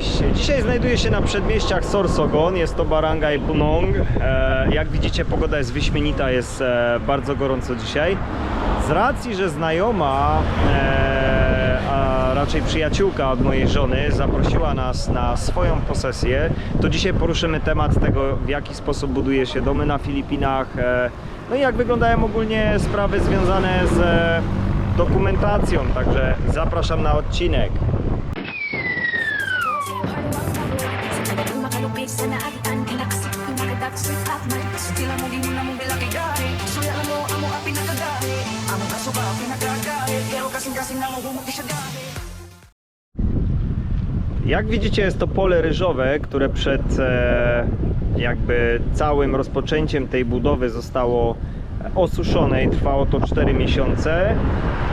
Cześć, dzisiaj znajduję się na przedmieściach Sorsogon, jest to Barangay Bunong. E, jak widzicie pogoda jest wyśmienita, jest e, bardzo gorąco dzisiaj. Z racji, że znajoma, e, a raczej przyjaciółka od mojej żony zaprosiła nas na swoją posesję, to dzisiaj poruszymy temat tego, w jaki sposób buduje się domy na Filipinach, no i jak wyglądają ogólnie sprawy związane z dokumentacją, także zapraszam na odcinek. Jak widzicie jest to pole ryżowe, które przed e, jakby całym rozpoczęciem tej budowy zostało osuszone i trwało to 4 miesiące.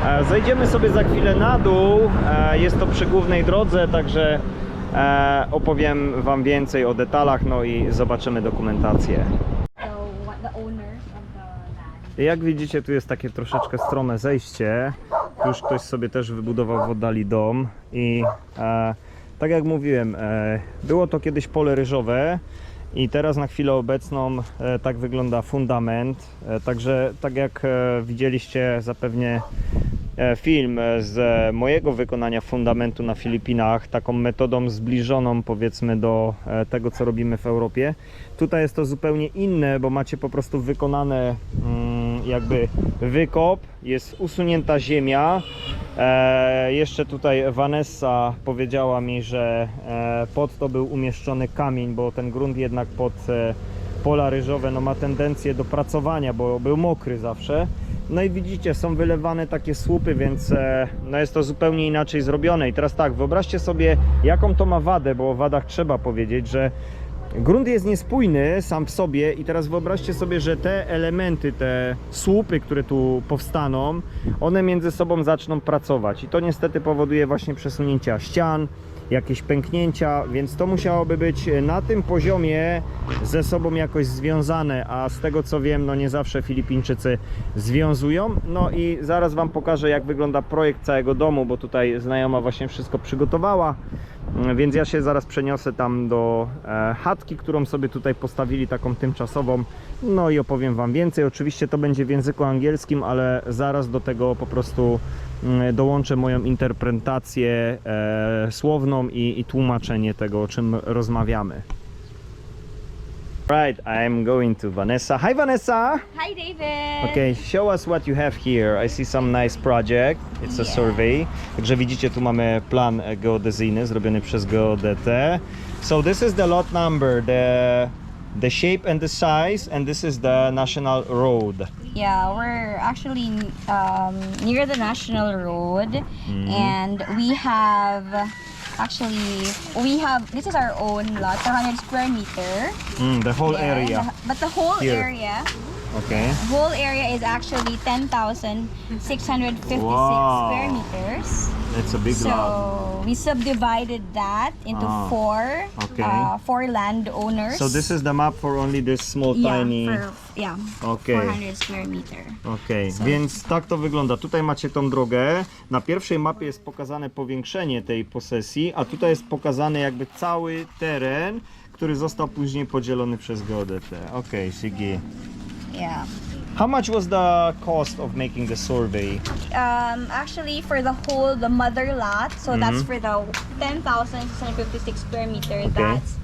E, Zejdziemy sobie za chwilę na dół, e, jest to przy głównej drodze, także e, opowiem Wam więcej o detalach, no i zobaczymy dokumentację. Jak widzicie, tu jest takie troszeczkę strome zejście. Tu już ktoś sobie też wybudował w oddali dom i e, tak jak mówiłem, e, było to kiedyś pole ryżowe i teraz na chwilę obecną e, tak wygląda fundament. E, także tak jak widzieliście zapewnie film z mojego wykonania fundamentu na Filipinach, taką metodą zbliżoną powiedzmy do tego, co robimy w Europie. Tutaj jest to zupełnie inne, bo macie po prostu wykonane mm, jakby wykop, jest usunięta ziemia. E, jeszcze tutaj Vanessa powiedziała mi, że e, pod to był umieszczony kamień, bo ten grunt jednak pod e, pola ryżowe no, ma tendencję do pracowania, bo był mokry zawsze. No i widzicie, są wylewane takie słupy, więc e, no jest to zupełnie inaczej zrobione. I teraz tak, wyobraźcie sobie, jaką to ma wadę, bo o wadach trzeba powiedzieć, że grunt jest niespójny sam w sobie i teraz wyobraźcie sobie, że te elementy, te słupy, które tu powstaną, one między sobą zaczną pracować i to niestety powoduje właśnie przesunięcia ścian, jakieś pęknięcia, więc to musiałoby być na tym poziomie ze sobą jakoś związane, a z tego co wiem, no nie zawsze Filipińczycy związują. No i zaraz Wam pokażę jak wygląda projekt całego domu, bo tutaj znajoma właśnie wszystko przygotowała. Więc ja się zaraz przeniosę tam do e, chatki, którą sobie tutaj postawili, taką tymczasową. No i opowiem Wam więcej. Oczywiście to będzie w języku angielskim, ale zaraz do tego po prostu mm, dołączę moją interpretację e, słowną i, i tłumaczenie tego, o czym rozmawiamy. Right, I'm going to Vanessa. Hi Vanessa! Hi, David! Okay, show us what you have here. I see some nice project. It's a Yeah. survey. Także widzicie, tu mamy plan geodezyjny zrobiony przez geodetę. So this is the lot number, the the shape and the size, and this is the national road. Yeah, we're actually um, near the National Road, Mm-hmm. and we have actually we have this is our own lot, 400 square meter. Mm, the whole Yeah, area. the- but the whole Here. area, Okay. whole area is actually 10,656 Wow. square meters. It's a big so lot. we subdivided that into Ah, four okay. uh, four landowners. So this is the map for only this small yeah, tiny. for, yeah, Okay. 400 square meter. Okej, więc tak to wygląda. Tutaj macie tą drogę. Na pierwszej mapie jest pokazane powiększenie tej posesji, a tutaj jest pokazany jakby cały teren, który został później podzielony przez geodetę. Okej, Sigi. Yeah. How much was the cost of making the survey? Um, actually, for the whole, the mother lot, so Mm-hmm. that's for the 10,656 square meter, Okay. that's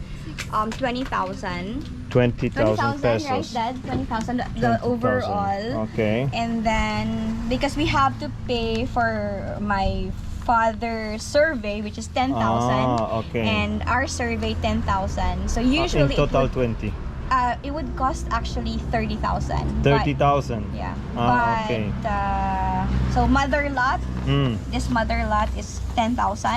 um, 20,000. 20,000 20,000, right, pesos. Dad? 20,000, the, 20,000. the overall. Okay. And then, because we have to pay for my father's survey, which is 10,000. Ah, okay. And our survey, 10,000. So Uh, usually, In total would, 20. Uh, it would cost actually 30,000. But- 30,000. Yeah. Ah, but, okay. uh, so mother lot, Mm. this mother lot is 10,000.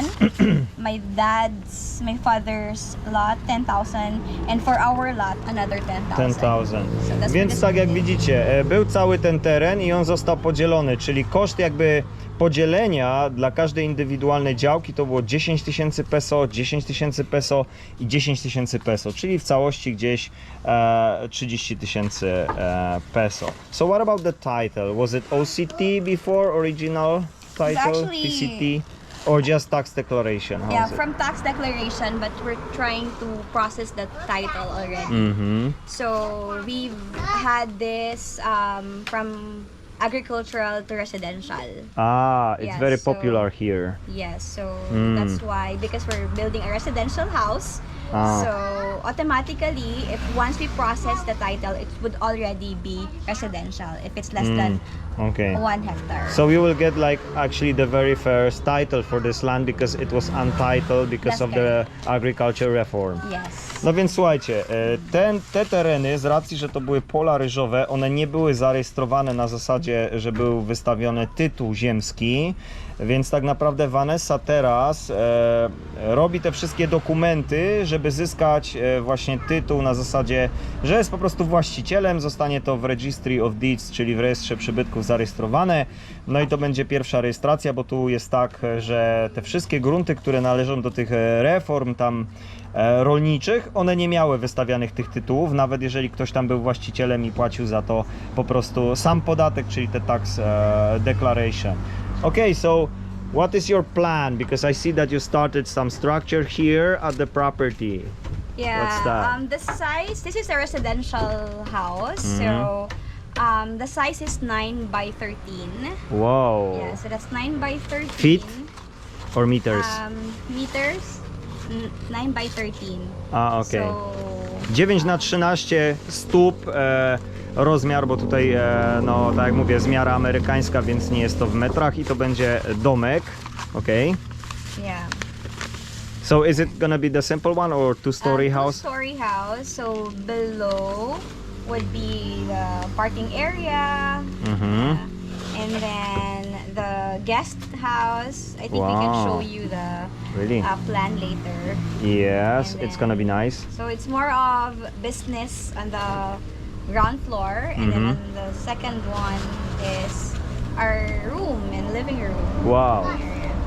my dad's, my father's lot, 10,000. And for our lot, another 10,000. 10,000. So that's Więc tak jak widzicie, e, był cały ten teren i on został podzielony, czyli koszt jakby podzielenia dla każdej indywidualnej działki to było 10 tysięcy peso, 10 tysięcy peso i 10 tysięcy peso, czyli w całości gdzieś e, 30 tysięcy e, peso. So what about the title? Was it OCT before original title? actually- PCT? Or just tax declaration? How Yeah, from tax declaration, but we're trying to process the title already. Mhm. So we've had this um, from agricultural to residential. Ah, it's Yeah, very so- popular here. Yes, so Mm. that's why because we're building a residential house. Ah. So automatically, if once we process the title, it would already be residential if it's less than Mm, Okay. one hectare. So you will get like actually the very first title for this land because it was untitled because of the agriculture reform. yes. No więc słuchajcie, e, ten, te tereny z racji, że to były pola ryżowe, one nie były zarejestrowane na zasadzie, że był wystawiony tytuł ziemski, więc tak naprawdę Vanessa teraz e, robi te wszystkie dokumenty, żeby zyskać e, właśnie tytuł na zasadzie, że jest po prostu właścicielem, zostanie to w Registry of Deeds, czyli w rejestrze przybytków zarejestrowane, no i to będzie pierwsza rejestracja, bo tu jest tak, że te wszystkie grunty, które należą do tych e, reform tam e, rolniczych, one nie miały wystawianych tych tytułów, nawet jeżeli ktoś tam był właścicielem i płacił za to po prostu sam podatek, czyli te tax e, declaration. Okay, so what is your plan? Because I see that you started some structure here at the property. Yeah. What's that? Um, the size. This is a residential house. Mhm. So, um, the size is nine by thirteen. Wow. Yeah. So that's nine by thirteen. Feet? Or meters? Um, meters. Nine by thirteen. A, okay So 9 na 13 stóp e, rozmiar, bo tutaj, e, no tak jak mówię, zmiara amerykańska, więc nie jest to w metrach i to będzie domek, ok? yeah. So is it gonna be the simple one or two-story Um, house? Two-story house. So below would be the parking area. Mhm. And then the guest house. I think we can Wow. show you the Really? uh, plan later. Yes, and it's gonna be nice. So it's more of business on the ground floor, and then Mhm. on the second one is our room and living room. Wow. area.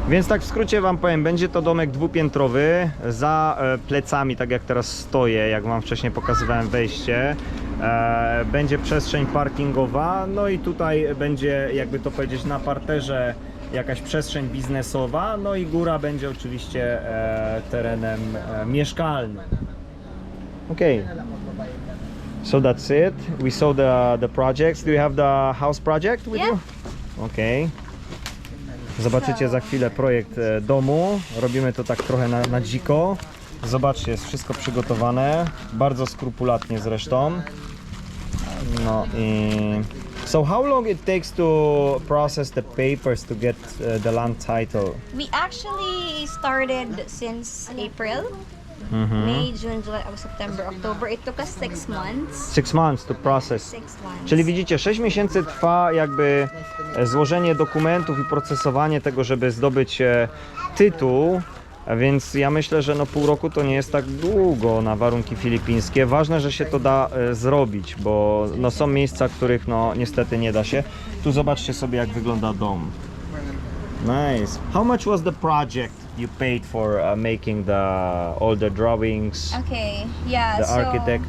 Więc tak w skrócie Wam powiem, będzie to domek dwupiętrowy, za e, plecami, tak jak teraz stoję, jak Wam wcześniej pokazywałem wejście, e, będzie przestrzeń parkingowa, no i tutaj będzie, jakby to powiedzieć, na parterze jakaś przestrzeń biznesowa, no i góra będzie oczywiście e, terenem e, mieszkalnym. Okay. So that's it. We saw the the projects. Do you have the house project with Yeah. you? Okay. Zobaczycie za chwilę projekt e, domu. Robimy to tak trochę na, na dziko. Zobaczcie, jest wszystko przygotowane. Bardzo skrupulatnie zresztą. No i... So how long it takes to process the papers to get uh, the land title? We actually started since April. Mhm. May, June, July, August, September, October. It took us six months. Six months to process. Six months. Czyli widzicie, 6 miesięcy trwa jakby e, złożenie dokumentów i procesowanie tego, żeby zdobyć e, tytuł. A Więc ja myślę, że no pół roku to nie jest tak długo na warunki filipińskie. Ważne, że się to da e, zrobić, bo no są miejsca, których no niestety nie da się. Tu zobaczcie sobie jak wygląda dom. Nice. How much was the project you paid for uh, making the all the drawings, Okay, yeah. the so, architect?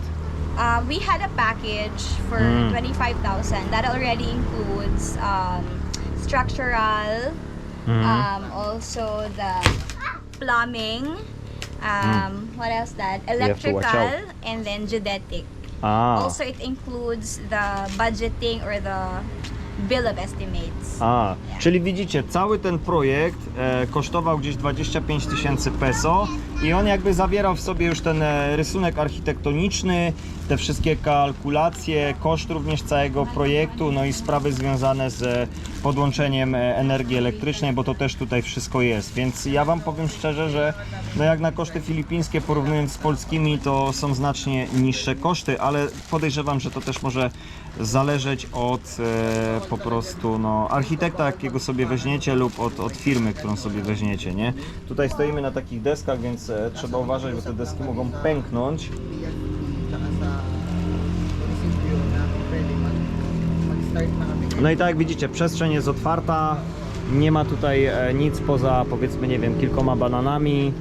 Uh, we had a package for Mm. 25,000. That already includes um, structural, Mhm. um, also the plumbing, um, what else that? Mm. have to watch out. Electrical, and then geodetic. Ah. Also, it includes the budgeting or the bill of estimates. A, czyli widzicie, cały ten projekt e, kosztował gdzieś 25 tysięcy peso i on jakby zawierał w sobie już ten e, rysunek architektoniczny, te wszystkie kalkulacje, koszt również całego projektu, no i sprawy związane z podłączeniem e, energii elektrycznej, bo to też tutaj wszystko jest. Więc ja Wam powiem szczerze, że no jak na koszty filipińskie porównując z polskimi, to są znacznie niższe koszty, ale podejrzewam, że to też może zależeć od e, po prostu no, architekta, jakiego sobie weźmiecie lub od, od firmy, którą sobie weźmiecie, nie? Tutaj stoimy na takich deskach, więc e, trzeba uważać, bo te deski mogą pęknąć. No i tak jak widzicie, przestrzeń jest otwarta, nie ma tutaj e, nic poza powiedzmy, nie wiem, kilkoma bananami.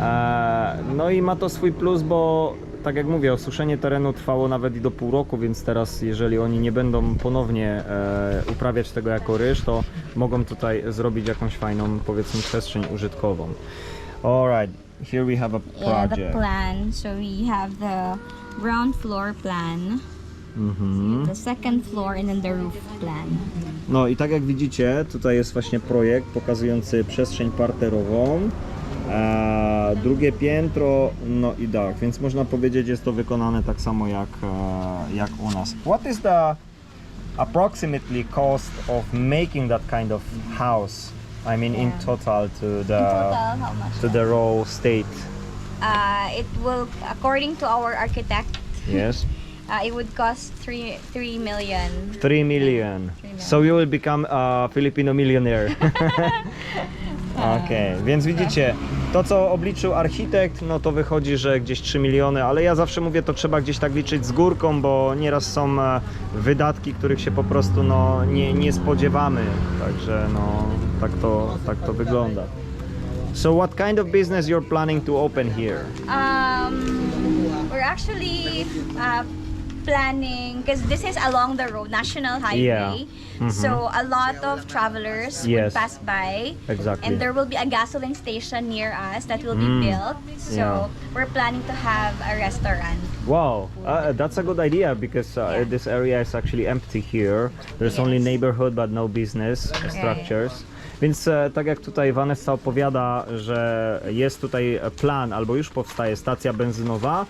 E, no i ma to swój plus, bo tak jak mówię, osuszenie terenu trwało nawet i do pół roku, więc teraz jeżeli oni nie będą ponownie e, uprawiać tego jako ryż, to mogą tutaj zrobić jakąś fajną, powiedzmy, przestrzeń użytkową. Alright, here we have a Yeah, the project. plan. So we have the ground floor plan, Mhm. the second floor, and then the roof plan. No i tak jak widzicie, tutaj jest właśnie projekt pokazujący przestrzeń parterową, e, drugie piętro, no i dach, więc można powiedzieć jest to wykonane tak samo jak, e, jak u nas. What is the approximately cost of making that kind of house? I mean in Yeah. total to In the total, how much? to the raw state. Uh, it will, according to our architect, Yes. Uh, it would cost three three million. 3 million. Three million. So you will become a Filipino millionaire. Okej, więc widzicie, to co obliczył architekt, no to wychodzi, że gdzieś 3 miliony, ale ja zawsze mówię, to trzeba gdzieś tak liczyć z górką, bo nieraz są e, wydatki, których się po prostu no, nie, nie spodziewamy. Także no, tak to, tak to wygląda. So what kind of business you're planning to open here? Um, we're actually uh, planning because this is along the road, national highway. Yeah. Mhm. So a lot of travelers Yes. would pass by. Exactly. And there will be a gasoline station near us that will be Mm. built. So we're planning to have a restaurant. Wow, uh, that's a good idea because uh, Yeah. this area is actually empty here. There's Yes. only neighborhood but no business structures. Więc e, tak jak tutaj Vanessa opowiada, że jest tutaj plan albo już powstaje stacja benzynowa.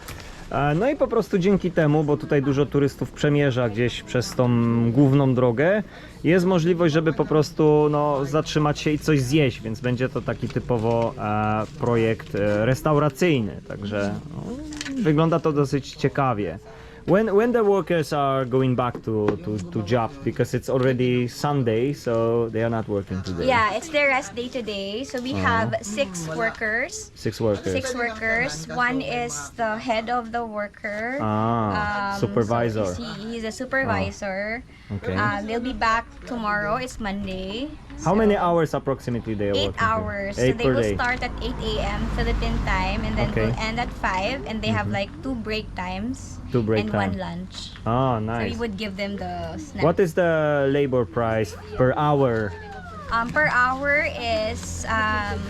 No i po prostu dzięki temu, bo tutaj dużo turystów przemierza gdzieś przez tą główną drogę, jest możliwość, żeby po prostu no, zatrzymać się i coś zjeść, więc będzie to taki typowo e, projekt restauracyjny. Także no, wygląda to dosyć ciekawie. When when the workers are going back to, to, to job because it's already Sunday, so they are not working today. Yeah, it's their rest day today. So we Uh-huh. have six workers. Six workers. Six workers. One is the head of the worker. Ah, Um, supervisor. So he, he's a supervisor. Okay. Um, they'll be back tomorrow. It's Monday. How many hours approximately they are Eight working? here? hours. Eight so they per will day. start at 8 a.m. Philippine time, and then Okay. Mm-hmm. will end at 5. And they have like two break times. Two break and time. one lunch. Ah, So nice. we would give them the snack. What is the labor price per hour? Um, per hour is um,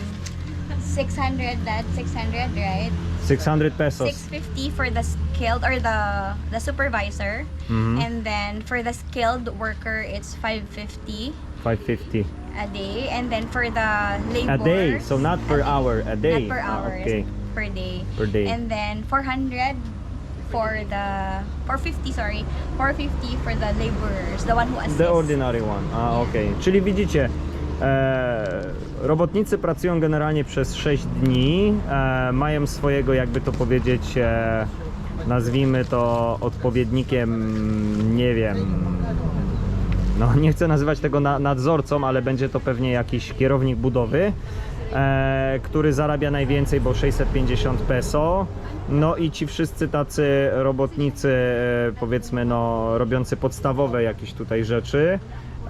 600. That's 600, right? 600 pesos. 650 for the skilled or the the supervisor, Mhm. and then for the skilled worker, it's 550 550 a day, and then for the labor. a day. So not per hour, a day. Not per Ah, hour. okay. Per day. Per day. And then 400 for the 450 sorry 450 for the laborers the one who assists The ordinary one. A, okej. Czyli widzicie, e, robotnicy pracują generalnie przez 6 dni, e, mają swojego, jakby to powiedzieć, e, nazwijmy to odpowiednikiem, nie wiem, no nie chcę nazywać tego na, nadzorcą, ale będzie to pewnie jakiś kierownik budowy, który zarabia najwięcej, bo 650 peso. No i ci wszyscy tacy robotnicy, e, powiedzmy, no, robiący podstawowe jakieś tutaj rzeczy.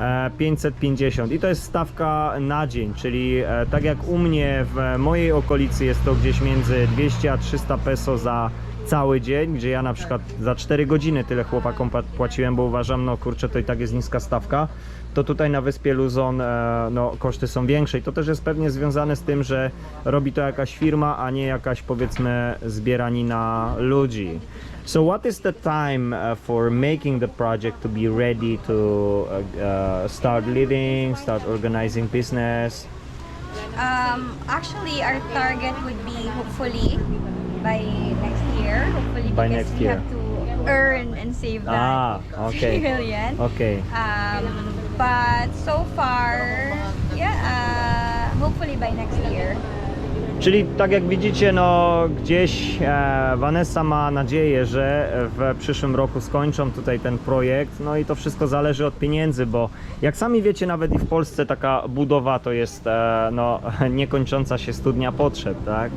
e, 550 i to jest stawka na dzień, czyli e, tak jak u mnie w mojej okolicy jest to gdzieś między 200 a 300 peso za cały dzień, gdzie ja na przykład za 4 godziny tyle chłopakom pa- płaciłem, bo uważam, no kurczę, to i tak jest niska stawka, to tutaj na wyspie Luzon e, no, koszty są większe i to też jest pewnie związane z tym, że robi to jakaś firma, a nie jakaś powiedzmy zbieranina ludzi. So what is the time uh, for making the project to be ready to uh, uh, start living, start organizing business? um actually our target would be hopefully by next year hopefully By because next we year. have to earn and save that Ah, okay. 3 million Okay. um but so far yeah uh, hopefully by next year Czyli tak jak widzicie, no gdzieś e, Vanessa ma nadzieję, że w przyszłym roku skończą tutaj ten projekt. No i to wszystko zależy od pieniędzy, bo jak sami wiecie, nawet i w Polsce taka budowa to jest e, no, niekończąca się studnia potrzeb, tak?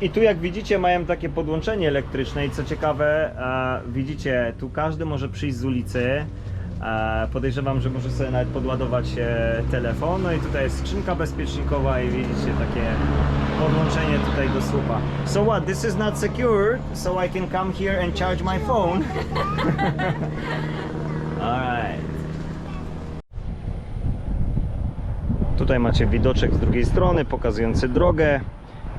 I tu jak widzicie mają takie podłączenie elektryczne i co ciekawe, e, widzicie, tu każdy może przyjść z ulicy, podejrzewam, że może sobie nawet podładować e, telefon. No i tutaj jest skrzynka bezpiecznikowa i widzicie takie podłączenie tutaj do słupa. So what, this is not secure, so I can come here and charge my phone. Alright. Tutaj macie widoczek z drugiej strony pokazujący drogę.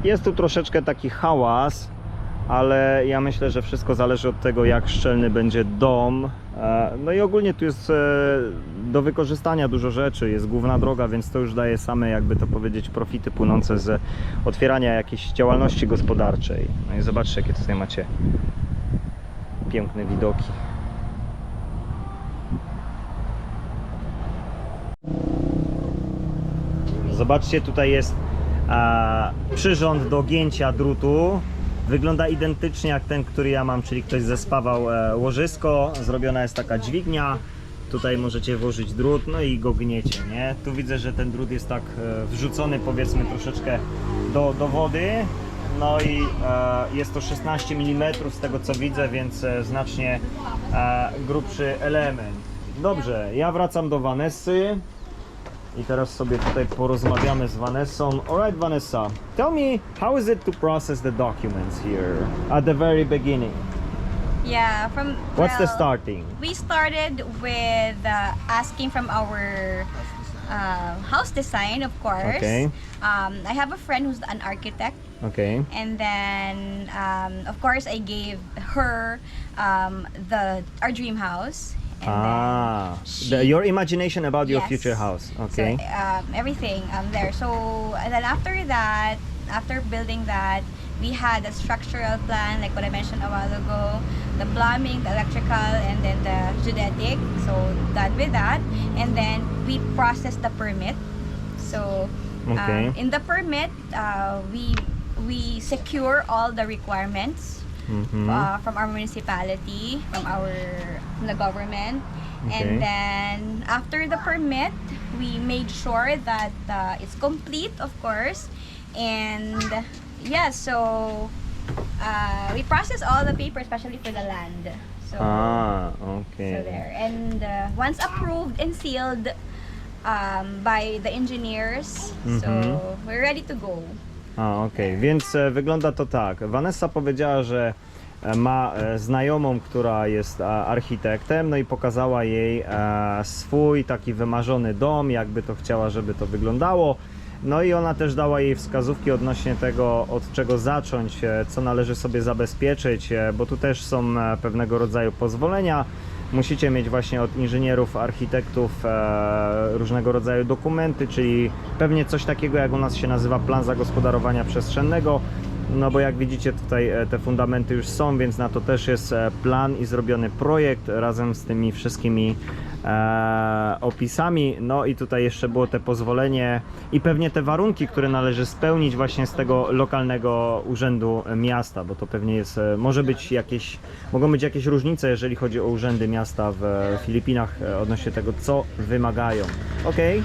Jest tu troszeczkę taki hałas, ale ja myślę, że wszystko zależy od tego, jak szczelny będzie dom. E, No i ogólnie tu jest e, do wykorzystania dużo rzeczy, jest główna droga, więc to już daje same, jakby to powiedzieć, profity płynące z otwierania jakiejś działalności gospodarczej. No i zobaczcie, jakie tutaj macie piękne widoki. Zobaczcie, tutaj jest e, przyrząd do gięcia drutu. Wygląda identycznie jak ten, który ja mam, czyli ktoś zespawał e, łożysko. Zrobiona jest taka dźwignia. Tutaj możecie włożyć drut, no i go gniecie, nie? Tu widzę, że ten drut jest tak e, wrzucony powiedzmy troszeczkę do, do wody. No i e, jest to 16 mm z tego co widzę, więc znacznie grubszy element. Dobrze, ja wracam do Vanessy. I teraz sobie tutaj porozmawiamy z Vanessą. Alright Vanessa, tell me how is it to process the documents here at the very beginning? Yeah, from What's the well, starting? We started with uh, asking from our uh, house design, of course. Okay. Um, I have a friend who's an architect, Okay. and then um, of course I gave her um, the our dream house. Ah, the, your imagination about your Yes. future house. So Okay. um, everything um, there. So and then after that, after building that, we had a structural plan, like what I mentioned a while ago, the plumbing, the electrical, and then the geodetic. So done with that, and then we processed the permit. So Okay. um, in the permit, uh, we we secure all the requirements Mhm. uh, from our municipality, from our from the government. Okay. And then after the permit, we made sure that uh, it's complete, of course. And yeah, so uh, we process all the paper, especially for the land. So, Ah, so there. And uh, once approved and sealed um, by the engineers, so Mhm. we're ready to go. A, okej, więc e, wygląda to tak. Vanessa powiedziała, że e, ma e, znajomą, która jest architektem, no i pokazała jej e, swój taki wymarzony dom, jakby to chciała, żeby to wyglądało. No i ona też dała jej wskazówki odnośnie tego, od czego zacząć, e, co należy sobie zabezpieczyć, bo tu też są pewnego rodzaju pozwolenia. Musicie mieć właśnie od inżynierów, architektów e, różnego rodzaju dokumenty, czyli pewnie coś takiego jak u nas się nazywa plan zagospodarowania przestrzennego. No bo jak widzicie tutaj e, te fundamenty już są, więc na to też jest e, plan i zrobiony projekt razem z tymi wszystkimi opisami. No i tutaj jeszcze było te pozwolenie i pewnie te warunki, które należy spełnić właśnie z tego lokalnego urzędu miasta, bo to pewnie jest, e, może być jakieś, mogą być jakieś różnice, jeżeli chodzi o urzędy miasta w e, Filipinach e, odnośnie tego, co wymagają. Okej.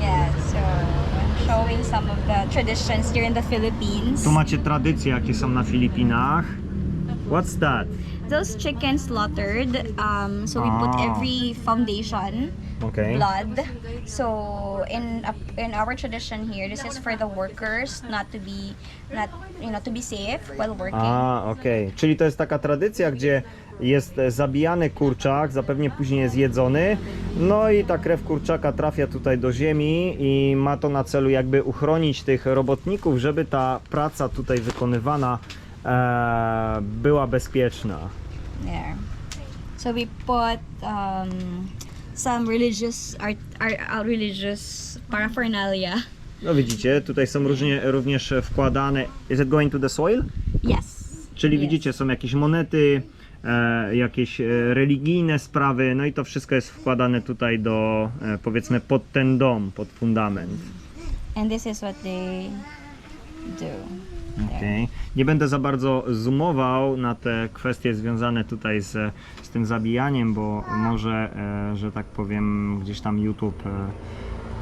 Yeah, so I'm showing some of the traditions here in the Philippines. Tu macie tradycje, jakie są na Filipinach. What's that? Those chickens slaughtered, um, so we put Ah. every foundation Okay. blood. So in a- in our tradition here, this is for the workers not to be not you know to be safe while working. A, okej. Czyli to jest taka tradycja, gdzie jest e, zabijany kurczak, zapewne później jest jedzony. No i ta krew kurczaka trafia tutaj do ziemi i ma to na celu jakby uchronić tych robotników, żeby ta praca tutaj wykonywana e, była bezpieczna. There. So we put um, some religious art, art, uh, religious paraphernalia. No widzicie, tutaj są różnie, również wkładane. Is it going to the soil? Yes. Czyli Yes. widzicie, są jakieś monety, e, jakieś e, religijne sprawy, no i to wszystko jest wkładane tutaj do, e, powiedzmy, pod ten dom, pod fundament. And this is what they do. Okay. Nie będę za bardzo zoomował na te kwestie związane tutaj z, z tym zabijaniem, bo może, e, że tak powiem, gdzieś tam YouTube e,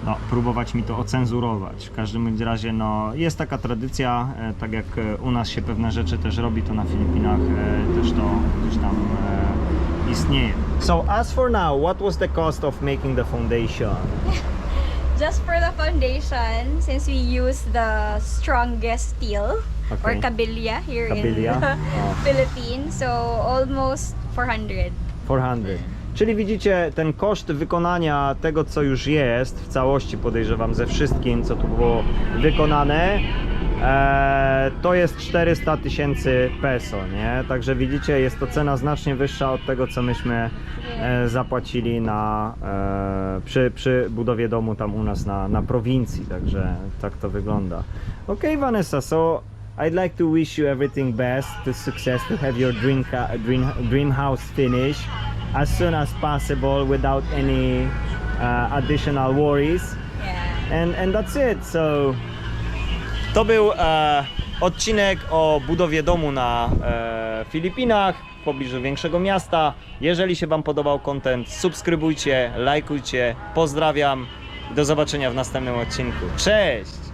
no, próbować mi to ocenzurować. W każdym bądź razie no, jest taka tradycja, e, tak jak e, u nas się pewne rzeczy też robi, to na Filipinach e, też to gdzieś tam e, istnieje. So as for now, what was the cost of making the foundation? Just for the foundation, since we use the strongest steel or Okay. cabilia here Cabilia? in the Oh. Philippines, so almost 400. 400. Czyli widzicie, ten koszt wykonania tego, co już jest w całości, podejrzewam, ze wszystkim, co tu było wykonane, e, to jest 400 tysięcy peso, nie? Także widzicie, jest to cena znacznie wyższa od tego, co myśmy e, zapłacili na, e, przy, przy budowie domu tam u nas na, na prowincji, także tak to wygląda. Ok, Vanessa, so I'd like to wish you everything best, to success, to have your dream, dream, dream house finished as soon as possible without any uh, additional worries. Yeah. And, and that's it. So to był e, odcinek o budowie domu na e, Filipinach w pobliżu większego miasta. Jeżeli się Wam podobał content, subskrybujcie, lajkujcie. Pozdrawiam. Do zobaczenia w następnym odcinku. Cześć!